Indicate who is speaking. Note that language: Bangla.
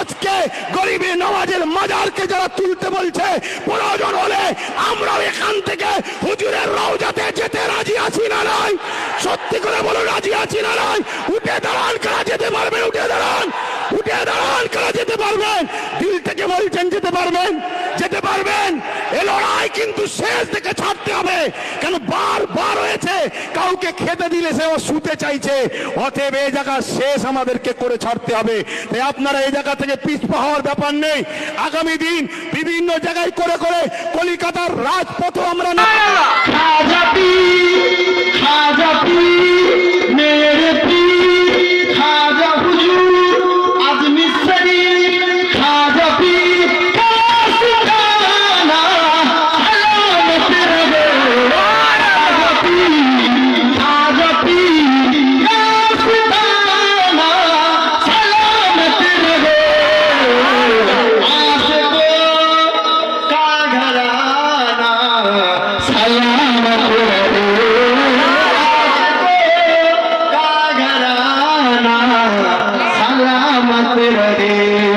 Speaker 1: আজকে গরিবী নওয়াজের মাজারকে যারা তুলতে বলছে, প্রয়োজন হলে আমরাও এখান থেকে হুজুরের রওজাতে যেতে রাজি আছি না নাই? সত্যি করে বলো, রাজি আছি না নাই? উঠে দাঁড়ান, কারা যেতে পারবেন? উঠে দাঁড়ান উঠে দাঁড়ান, কারা যেতে পারবেন? দিল থেকে বলছেন, যেতে পারবেন? যেতে পারবেন? এ লড়াই কিন্তু শেষ থেকে ছাড়তে হবে। কেন বার বার রয়েছে। কাউকে খেতে দিলে সে ও শুতে চাইছে। অতএব এই জায়গা শেষ আমাদেরকে করে ছাড়তে হবে। তাই আপনারা এই জায়গা থেকে পিছপা হওয়ার ব্যাপার নেই। আগামী দিন বিভিন্ন জায়গায় করে করে কলিকাতার রাজপথ আমরা না
Speaker 2: सामत रहे